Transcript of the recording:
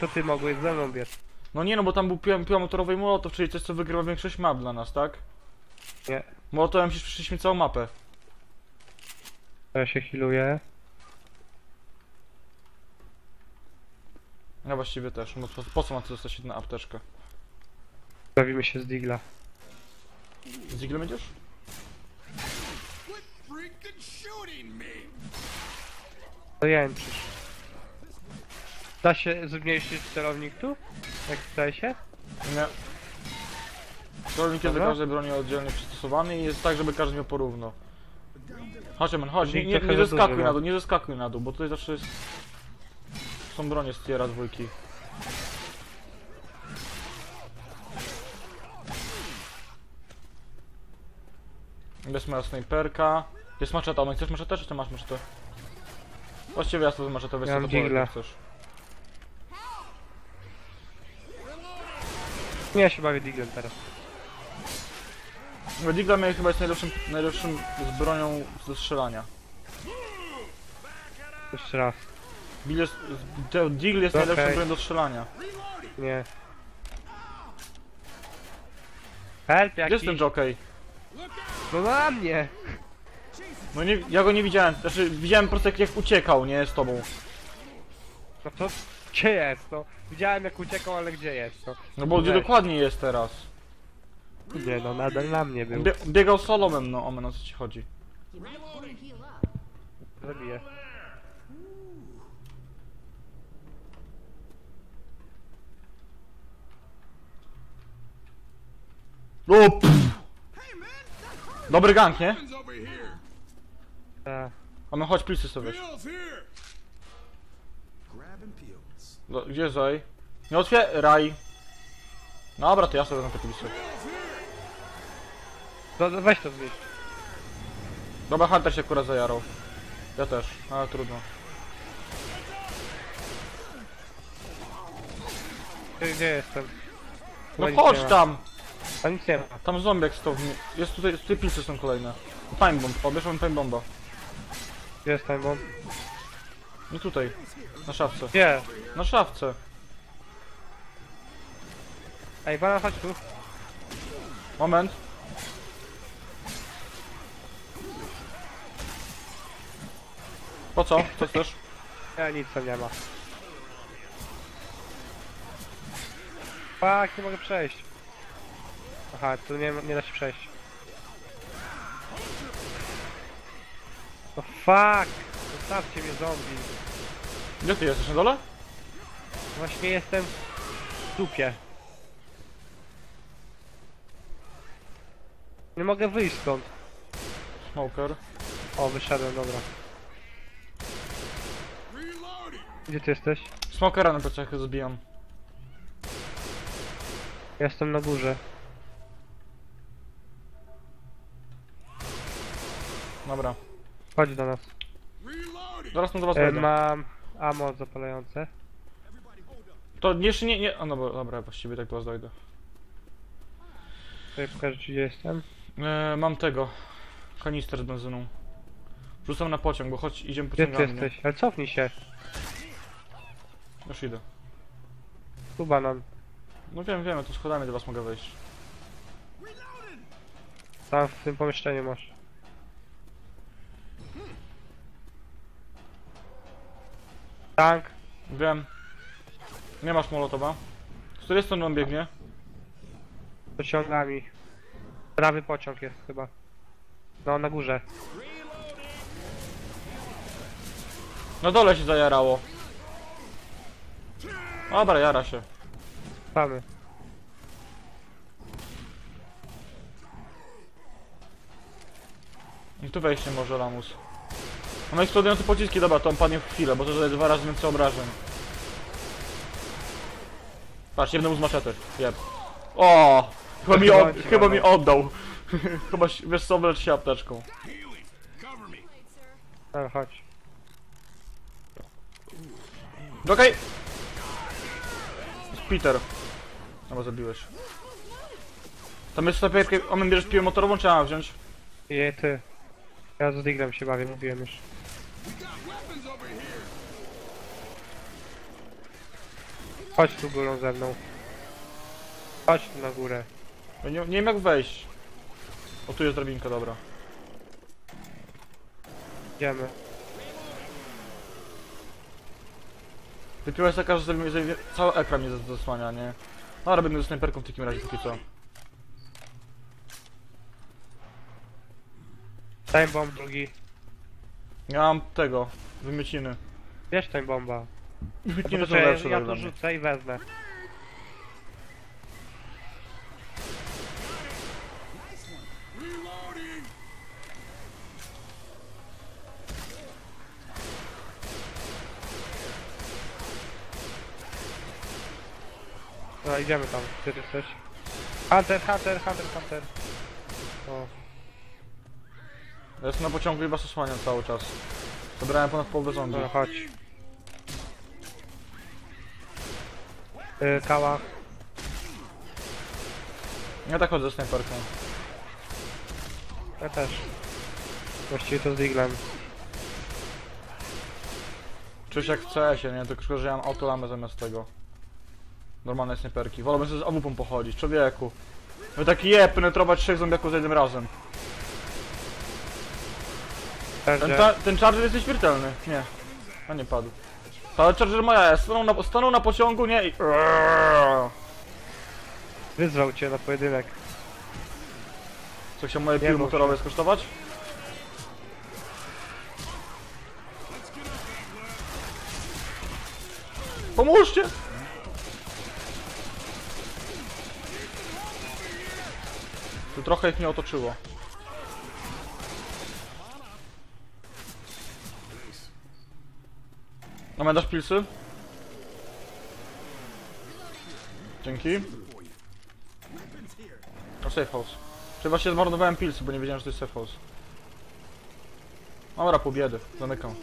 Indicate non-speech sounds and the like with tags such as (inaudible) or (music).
To ty mogłeś ze mną biec. No nie no, bo tam był piła, piła motorowa i Mołotow, czyli coś co wygrywa większość map dla nas, tak? Nie. Molotowem się przeszliśmy całą mapę. Ja się healuję. Ja właściwie też, no po, po co ma to dostać jedna apteczkę? Bawimy się z Digla. Z Eagle będziesz? Quit freaking shooting me! To jęczysz. Da się zmniejszyć celownik tu? Jak chce się? Nie. Rolnik jest do Dobra. każdej broni oddzielnie przystosowany i jest tak, żeby każdy miał porówno. Chodź, man, chodź, nie, nie, trochę nie za zeskakuj na no. dół, nie zeskakuj na dół, bo tutaj zawsze jest... Są bronie z tiera dwójki. Jest moja snajperka. Jest maczeta, no chcesz maczetę, czy ty masz maczetę? Właściwie ja sobie maczetę, Ja mam to digla. jak chcesz. Nie, ja się bawię Diglem teraz. No Digla miał chyba jest najlepszym, najlepszym z bronią do strzelania. Jeszcze raz. Digl jest, te- Digl jest Okej. bronią do strzelania. Nie. Help Gdzie jakiś. jest ten jockey? No na mnie! No nie, ja go nie widziałem, znaczy widziałem po prostu jak, jak uciekał, nie z tobą. No to gdzie jest no? Widziałem jak uciekał, ale gdzie jest no? No bo gdzie Weź. dokładnie jest teraz? Nie no, nadal na mnie był. Bie, biegał solomem, no omen, o co ci chodzi? Zabiję. O, pff. Dobry gang, nie? Guns over here! Ta. Omen, chodź pilsy sobie. Do, gdzie Zoj? Nie otwieraj! Dobra, to ja sobie na te pilsy. No, no weź to zniszcz. Dobra, Hunter się akurat zajarał. Ja też, ale trudno. Gdzie, gdzie jestem? No nic chodź nie ma. tam! A nic nie ma. Tam zombiak stał w. Jest tutaj, tutaj pilsy są kolejne. Time bomb, pobierzmy time bomba. Gdzie jest ten bomb? Nie tutaj. Na szafce. Gdzie? Na szafce. Ej, Wana, chodź tu. Moment. Po co? Co chcesz? Ja nic tam nie ma. Fuck, nie mogę przejść. Aha, tu nie, nie da się przejść. No fuck! Zostawcie mnie zombie. Gdzie ty jesteś? Na dole? Właśnie jestem w dupie. Nie mogę wyjść stąd. Smoker. O, wyszedłem, dobra. Gdzie ty jesteś? Smokera na plecach zbijam. Jestem na górze. Dobra. Chodź do nas. Zaraz do was E, wejdę. mam ammo zapalające. To jeszcze nie, nie... A no bo, dobra, właściwie tak do was dojdę. Tutaj pokażę ci gdzie jestem. E, mam tego. Kanister z benzyną. Rzucam na pociąg, bo chodź, idziemy Gdzie ty pociągami. nie? jesteś? Ale cofnij się. Już idę. Tu banan. No wiem, wiem, to schodami do was mogę wejść. Tam w tym pomieszczeniu masz. Tank. Wiem. Nie masz molotowa. Z której strony on biegnie? Pociągami. Prawy pociąg jest chyba. No, na górze. Na dole się zajarało. Dobra, jara się. Mamy. I tu wejść nie może lamus. Mam eksplodujące pociski, dobra, to on padnie w chwilę, bo to jest dwa razy więcej obrażeń. Patrz, jednemu z maczety. Jeb. O! Chyba mi, od, Chodź, chyba mi oddał. (laughs) chyba, wiesz co, wlecz się apteczką. Cover me! No, chodź. Okej! Peter. Albo zabiłeś. Tam jest snajperka, omen bierzesz piłę motorową, czy mam wziąć? I ty. Ja z Diglem się bawię, mówiłem już. Chodź tu górą ze mną. Chodź tu na górę. Ja nie, nie wiem jak wejść. O tu jest drabinka, dobra. Idziemy. Wypiła jest taka, że zajmie- zajmie- cały ekran mnie zas- zasłania, nie? Dobra, będę z snajperką w takim razie, póki co. Time bomb drugi. Ja mam tego, wymieciny. Bierz time bomba. Wymieciny To są ja, lepsze ja dla mnie. rzucę i wezmę. Dobra, idziemy tam. Gdzie ty jesteś? Hunter, Hunter, Hunter, Hunter. O, Ja jestem na pociągu i was osłaniam cały czas. Zebrałem ponad połowę zombie. dobra, chodź. Yy, kała. Ja tak chodzę z snajperką. Ja też. Właściwie to z Diglem. Czuć jak w CS-ie, nie? Tylko szkoda, że ja mam autolamę zamiast tego. Normalnej snajperki. Wolałbym sobie z AWP pochodzić, człowieku. No taki je, penetrować trzech zombiaków za jednym razem. Ten, ten charger jest nieśmiertelny. Nie. A nie padł. Ale charger moja jest. Stanął na, stanął na pociągu, nie i... Wyzwał cię na pojedynek. Co chciał moje piły motorowe skosztować? Pomóżcie! Tu trochę ich mnie otoczyło. A my dasz pilsy? Dzięki. O safe house. Czy właśnie zmarnowałem pilsy, bo nie wiedziałem, że to jest safe house. Dobra, po biedy. Zamykam.